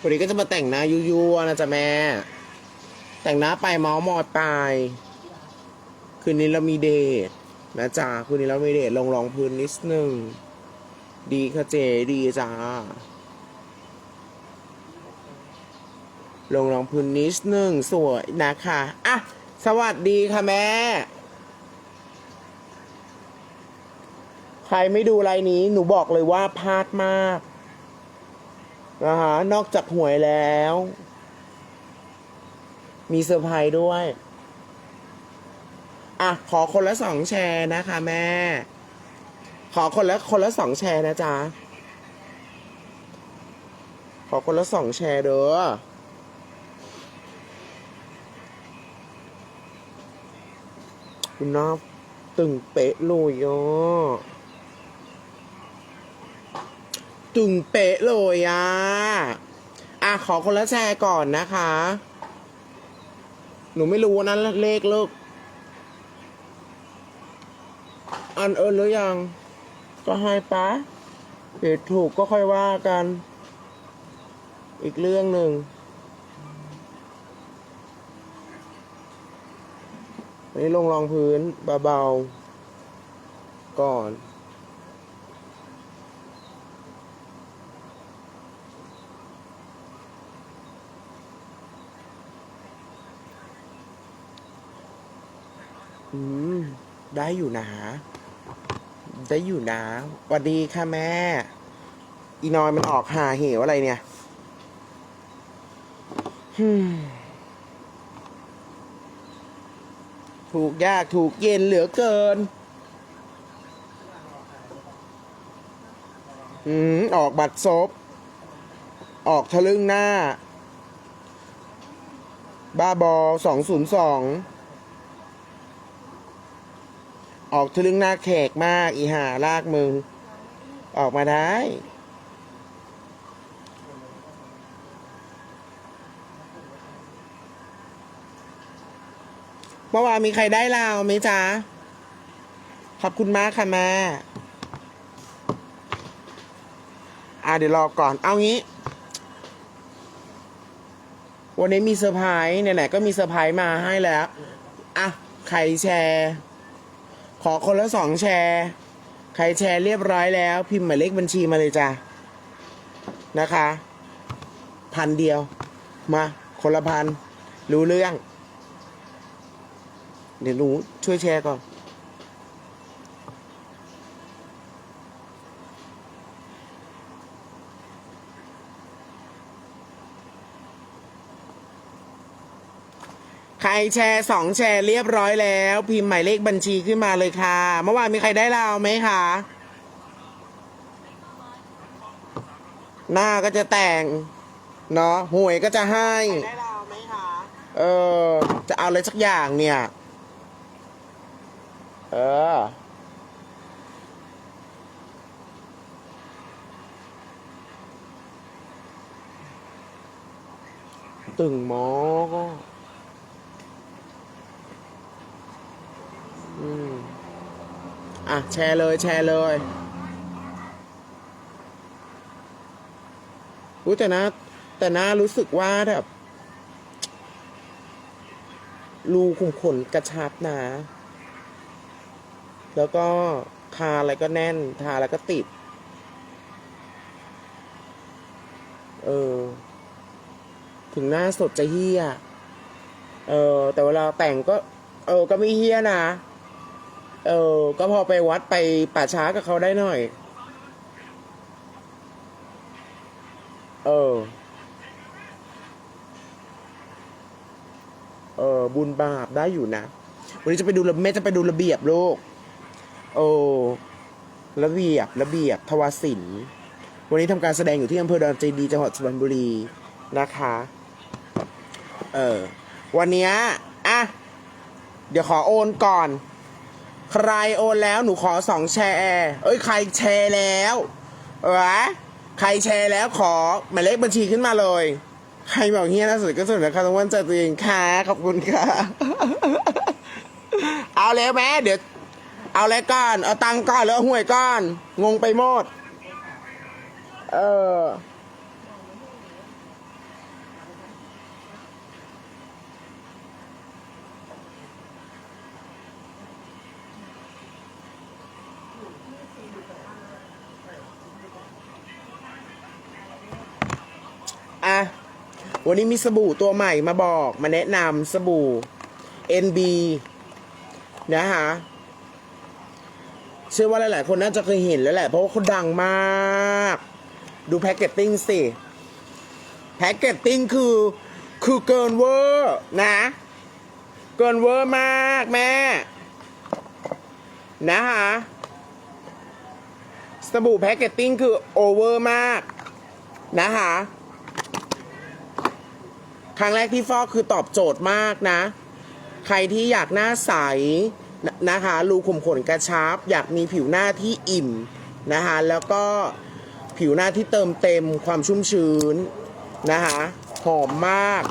วันนี้ก็จะมาแต่งหน้ายั่วๆนะจ๊ะแม่ แต่งหน้าไปเมาส์มอยไป คืนนี้เรามีเดทนะจ๊ะคืนนี้เรามีเดทลงรองพื้นนิดนึง ดีค่ะเจดีจ้าลงรองพื้นนิดนึงสวยนะคะอะสวัสดีค่ะแม่ ใครไม่ดูไลน์นี้ หนูบอกเลยว่าพลาดมาก นะฮะนอกจากหวยแล้ว มีเซอร์ไพรส์ด้วย อะ ขอคนละสองแชร์นะคะแม่ ขอคนละคนละสองแชร์นะจ๊ะ ขอคนละสองแชร์เด้อคุณน้าตึงเป๊ะเลยอะ ตึงเป๊ะเลยอะ อะขอคนละแชร์ก่อนนะคะ หนูไม่รู้นะเลขเลิกอันเอิญหรือยัง ก็ให้ปะเดี๋ยวถูกก็ค่อยว่ากัน อีกเรื่องหนึ่งวันนี้ลงรองพื้นเบาๆก่อน อืม ได้อยู่นะ ได้อยู่นะสวัสดีค่ะแม่ อีนอยมันออกหาเหวอะไรเนี่ยฮถูกยากถูกเย็นเหลือเกิน อืม ออกบัตรซบ ออกทะลึ่งหน้า บ้าบอสองศูนย์สอง ออกทะลึ่งหน้าแขกมาก อีห่าลากมึง ออกมาได้ เมื่อวานมีใครได้ลาวไหมจ๊ะ ขอบคุณมากค่ะแม่อะเดี๋ยวรอก่อน เอางี้ วันนี้มีเซอร์ไพรส์ไหนๆก็มีเซอร์ไพรส์มาให้แล้ว อะ ใครแชร์ ขอคนละสองแชร์ ใครแชร์เรียบร้อยแล้ว พิมพ์หมายเลขบัญชีมาเลยจ้ะนะคะพันเดียว มาคนละพันรู้เรื่อง เดี๋ยวหนูช่วยแชร์ก่อน ใครแชร์สองแชร์เรียบร้อยแล้ว พิมพ์หมายเลขบัญชีขึ้นมาเลยค่ะ เมื่อวานมีใครได้ลาวไหมคะ หน้าก็จะแต่ง เนาะหวยก็จะให้ ได้ลาวไหมคะ เออ จะเอาอะไรสักอย่างเนี่ย เออ ตึงหมอก็ อืมอะ แชร์เลย แชร์เลยอุ้ยแต่นะแต่นะรู้สึกว่าแบบรูขุมขนกระชับนะ แล้วก็ทาอะไรก็แน่น ทาอะไรก็ติด เออ ถึงหน้าสดจะเฮี้ย เออ แต่เวลาแต่งก็ เออ ก็ไม่เฮี้ยนะ เออ ก็พอไปวัดไปป่าช้ากับเขาได้หน่อย เออ เออ บุญบาปได้อยู่นะ วันนี้จะไปดูระแม่จะไปดูระเบียบลูกโอ้ระเบียบระเบียบทวารศิลป์วันนี้ทำการแสดงอยู่ที่อำเภอดอนเจดีจังหวัดสุพรรณบุรีนะคะ เออ วันนี้อะ เดี๋ยวขอโอนก่อน ใครโอนแล้วหนูขอสองแชร์เอ้ยใครแชร์แล้วเออใครแชร์แล้วขอหมายเลขบัญชีขึ้นมาเลย ใครบอกเฮียน่าสุดก็สุดนะคะต้องวันใจตัวเองค่ะขอบคุณค่ะ เอาแล้วแม่เดี๋ยวเอาแล้วก่อน เอาตังก่อนแล้วเอาหวยก่อน งงไปหมด เออ วันนี้มีสบู่ตัวใหม่มาบอกมาแนะนำสบู่ NB นะคะเชื่อว่าหลาย ๆ คนน่าจะเคยเห็นแล้วแหละ เพราะว่าเขาดังมาก ดูแพ็กเกจติ้งสิ แพ็กเกจติ้งคือ คือเกินเวอร์นะ เกินเวอร์มากแม่ นะคะสบู่แพ็กเกจติ้งคือโอเวอร์มาก นะคะ ครั้งแรกที่ฟอกคือตอบโจทย์มากนะ ใครที่อยากหน้าใสนนะคะรูขุมขนกระชับ อยากมีผิวหน้าที่อิ่มนะคะแล้วก็ผิวหน้าที่เติมเต็มความชุ่มชื้นนะคะหอมมาก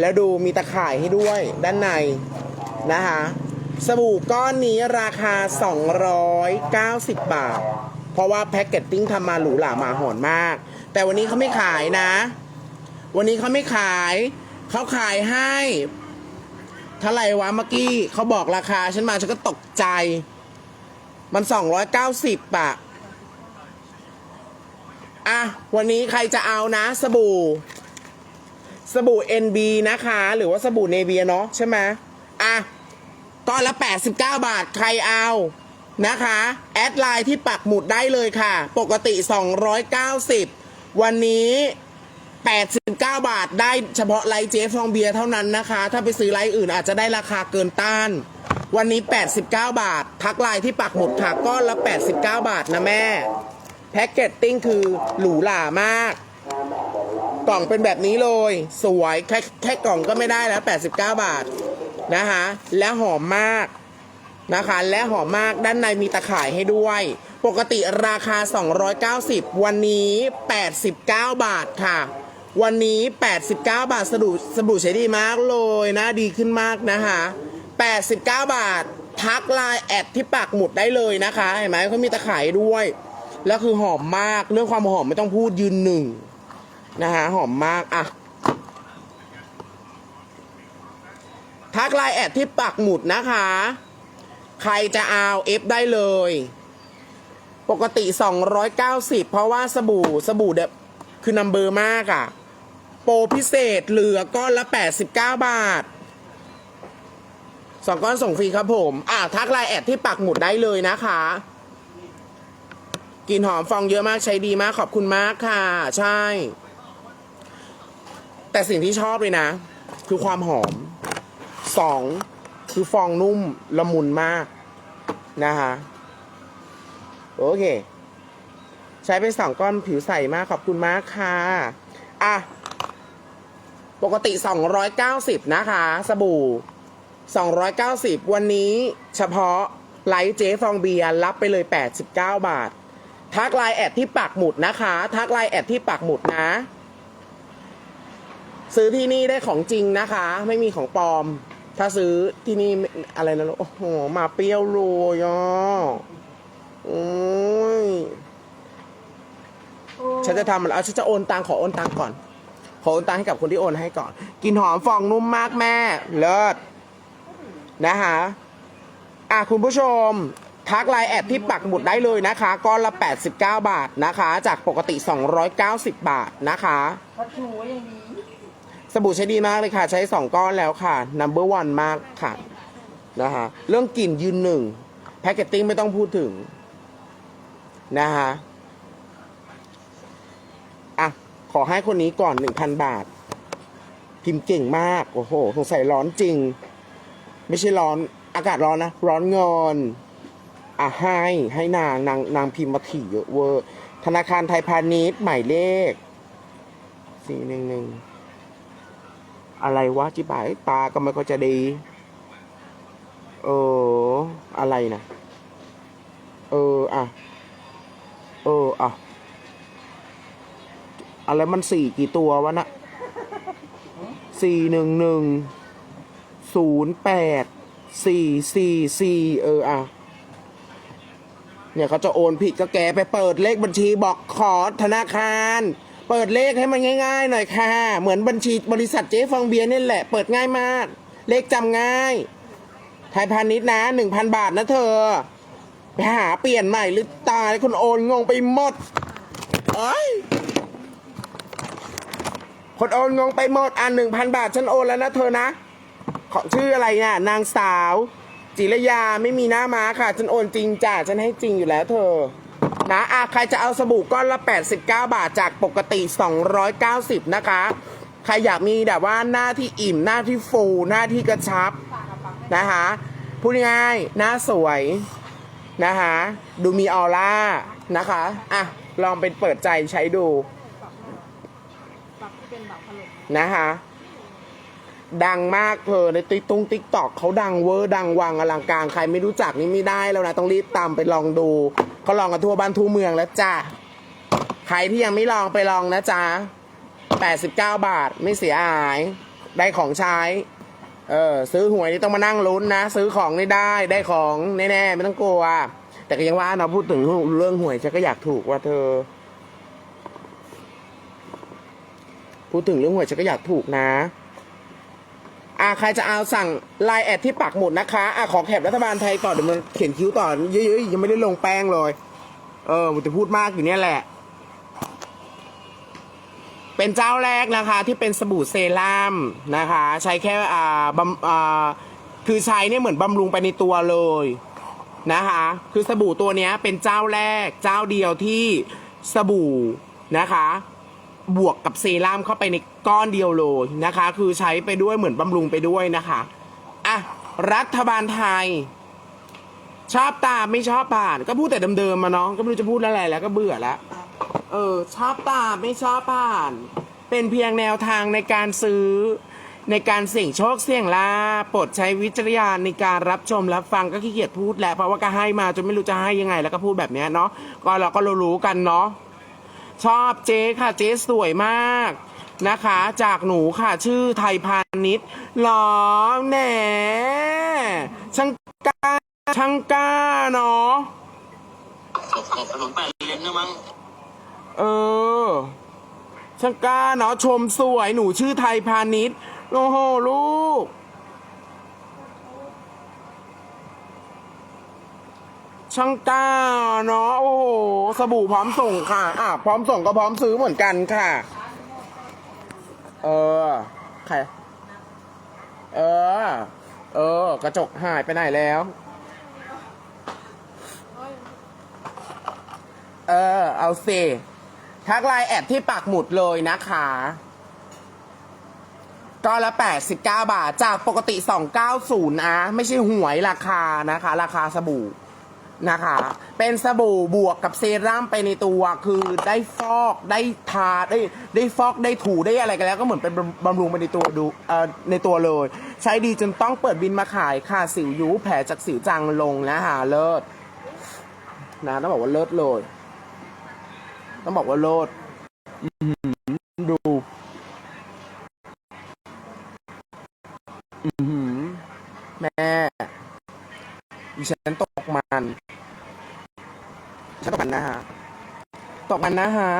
แล้วดูมีตะข่ายให้ด้วยด้านในนะคะสบู่ก้อนนี้ราคา 290 บาท เพราะว่าแพ็กเกจติ้งทำมาหรูหราหมาหอนมาก แต่วันนี้เขาไม่ขายนะ วันนี้เขาไม่ขาย เขาขายให้เท่าไหร่วะเมื่อกี้เขาบอกราคา ฉันมาฉันก็ตกใจ มัน290อยเก้าสิบอะอะ วันนี้ใครจะเอานะ สบู่ สบู่ NB นะคะ หรือว่าสบู่เนเวียเนาะใช่ไหมอะก้อนละ 89 บาทใครเอานะคะ แอดไลน์ที่ปักหมุดได้เลยค่ะ ปกติ 290 วันนี้ 89 บาทได้เฉพาะไลท์เจฟองเบียร์เท่านั้นนะคะ ถ้าไปซื้อไลท์อื่นอาจจะได้ราคาเกินต้าน วันนี้ 89 บาท ทักไลน์ที่ปักหมุดค่ะก้อนละ 89 บาทนะแม่ แพ็กเกจติ้งคือหรูหรามาก กล่องเป็นแบบนี้เลย สวยแค่แค่กล่องก็ไม่ได้แล้ว 89 บาทนะคะ และหอมมากนะคะ และหอมมากด้านในมีตะข่ายให้ด้วย ปกติราคา 290 วันนี้ 89 บาทค่ะ วันนี้ 89 บาทสบู่สบู่ใช้ดีมากเลยนะดีขึ้นมากนะคะ 89 บาท ทักไลน์แอดที่ปักหมุดได้เลยนะคะ เห็นไหมเขามีตะข่ายด้วย แล้วคือหอมมากเรื่องความหอมไม่ต้องพูดยืนหนึ่งนะคะหอมมากอะทักไลน์แอดที่ปักหมุดนะคะ ใครจะเอาเอฟได้เลย ปกติ 290 เพราะว่าสบู่สบู่เดบคือนัมเบอร์มากอะ โปรพิเศษเหลือก้อนละ 89 บาทสองก้อนส่งฟรีครับผม อะทักไลน์แอดที่ปักหมุดได้เลยนะคะ กลิ่นหอมฟองเยอะมากใช้ดีมากขอบคุณมากค่ะ ใช่ แต่สิ่งที่ชอบเลยนะ คือความหอมสองคือฟองนุ่มละมุนมากนะคะโอเค ใช้ไปสองก้อนผิวใสมากขอบคุณมากค่ะ อะ ปกติ 290 นะคะ สบู่ 290 วันนี้เฉพาะไลท์เจฟองเบียร์รับไปเลย 89 บาท ทักไลน์แอดที่ปักหมุดนะคะ ทักไลน์แอดที่ปักหมุดนะ ซื้อที่นี่ได้ของจริงนะคะ ไม่มีของปลอม ถ้าซื้อที่นี่ไม่อะไรนะลูกโอ้โหมาเปรี้ยวโรยอะโอ้ยฉันจะทำมันเอาฉันจะโอนตังค์ขอโอนตังค์ก่อน ขอโอนตังค์ให้กับคนที่โอนให้ก่อนกินหอมฟองนุ่มมากแม่เลิศนะคะอะคุณผู้ชมทักไลน์แอดที่ปักหมุดได้เลยนะคะก้อนละ 89 บาทนะคะ จากปกติ 290 บาทนะคะพัดชูไว้อย่างนี้สบู่ใช้ดีมากเลยค่ะ ใช้ 2 ก้อนแล้วค่ะ number one มากค่ะนะคะเรื่องกลิ่นยืนหนึ่งแพคเกจติ้งไม่ต้องพูดถึงนะคะ อะขอให้คนนี้ก่อน1,000บาท พิมพ์เก่งมาก โอ้โหสงสัยร้อนจริง ไม่ใช่ร้อนอากาศร้อนนะ ร้อนเงินอะให้ให้นางนางนางพิมพ์มาถี่เยอะเวอร์ ธนาคารไทยพาณิชย์หมายเลขสี่หนึ่งหนึ่งอะไรวะจิบายตาก็ไม่ก็จะดี เออ อะไรนะ เออ อะ เออ อะ อะไรมันสี่กี่ตัววะนะสี่หนึ่งหนึ่งศูนย์แปดสี่สี่สี่เอออะเนี่ยเขาจะโอนผิดก็แกไปเปิดเลขบัญชีบอกขอธนาคาร เปิดเลขให้มันง่าย ๆ หน่อยค่ะ เหมือนบัญชีบริษัทเจ๊ฟองเบียร์นี่แหละ เปิดง่ายมาก เลขจำง่าย ไทยพาณิชย์นะหนึ่งพันบาทนะเธอ ไปหาเปลี่ยนใหม่หรือตายคนโอนงงไปหมดเอ้ย คนโอนงงไปหมดอะหนึ่งพันบาทฉันโอนแล้วนะเธอนะ ขอชื่ออะไรเนี่ยนางสาว จิรยาไม่มีหน้าม้าค่ะ ฉันโอนจริงจ้ะฉันให้จริงอยู่แล้วเธอ นะอะใครจะเอาสบู่ก้อนละ 89 บาทจากปกติ 290 นะคะ ใครอยากมีแบบว่าหน้าที่อิ่มหน้าที่ฟูหน้าที่กระชับนะคะพูดง่ายหน้าสวยนะคะดูมีออร่านะคะอะลองเป็นเปิดใจใช้ดู เป็นแบบผลึกนะคะ ดังมากเธอในติ๊กตุ้งติ๊กตอกเขาดังเวอร์ดังวังอลังการ ใครไม่รู้จักนี่ไม่ได้แล้วนะ ต้องรีบตามไปลองดูเขาลองกันทั่วบ้านทั่วเมืองแล้วจ้าใครที่ยังไม่ลองไปลองนะจ๊ะ89 บาทไม่เสียหาย ได้ของใช้ เออซื้อหวยนี่ต้องมานั่งลุ้นนะ ซื้อของนี่ได้ได้ของแน่ๆไม่ต้องกลัว แต่ก็ยังว่าเนาะพูดถึงเรื่องหวยฉันก็อยากถูกว่าเธอ พูดถึงเรื่องหวยฉันก็อยากถูกนะอ่าใครจะเอาสั่งไลน์แอดที่ปักหมุดนะคะอ่าขอแคปรัฐบาลไทยก่อเดี๋ยวมันเขียนคิ้วต่อเยอะๆยังไม่ได้ลงแป้งเลย เออมันจะพูดมากอยู่เนี่ยแหละ เป็นเจ้าแรกนะคะที่เป็นสบู่เซรั่มนะคะ ใช้แค่อ่าบำอ่าคือใช้เนี่ยเหมือนบำรุงไปในตัวเลยนะคะ คือสบู่ตัวเนี้ยเป็นเจ้าแรกเจ้าเดียวที่สบู่นะคะ บวกกับเซรั่มเข้าไปในก้อนเดียวเลยนะคะ คือใช้ไปด้วยเหมือนบำรุงไปด้วยนะคะอะรัฐบาลไทย ชอบตามไม่ชอบผ่าน ก็พูดแต่เดิมๆมาเนาะก็ไม่รู้จะพูดอะไรแล้วก็เบื่อแล้วเออ ชอบตามไม่ชอบผ่าน เป็นเพียงแนวทางในการซื้อ ในการเสี่ยงโชคเสี่ยงลาโปรดใช้วิจารณญาณในการรับชมรับฟังก็ขี้เกียจพูดแหละเพราะว่าก็ให้มาจนไม่รู้จะให้ยังไง แล้วก็พูดแบบเนี้ยเนาะก็เราก็รู้ๆกันเนาะ ชอบเจ๊ค่ะเจ๊สวยมากนะคะ จากหนูค่ะชื่อไทยพาณิชย์หรอแหนช่างกล้าช่างกล้าเนาะขอบขอบถนนแปดเลนนะมั้งเออช่างกล้าเนาะชมสวยหนูชื่อไทยพาณิชย์โอ้โหลูก ช่างกล้าเนาะโอ้โหสบู่พร้อมส่งค่ะ อะ พร้อมส่งก็พร้อมซื้อเหมือนกันค่ะ เออ ใคร เออ เออ กระจกหายไปไหนแล้ว เออ เอาสิทักไลน์แอดที่ปักหมุดเลยนะคะก็ละ 89 บาท จากปกติ 290 นะ ไม่ใช่หวยราคานะคะ ราคาสบู่ นะคะ เป็นสบู่บวกกับเซรั่มไปในตัว คือได้ฟอกได้ทาได้ได้ฟอกได้ถูได้อะไรกันแล้วก็เหมือนเป็นบำรุงไปในตัวดูเอ่อในตัวเลย ใช้ดีจนต้องเปิดบินมาขายค่ะสิวยุแผลจากสิวจางลงนะคะเลิศนะต้องบอกว่าเลิศเลย ต้องบอกว่าโลดอื้อหือดูอือหือแม่ดิฉัน ฉันตกมันนะฮะตกมันนะฮะ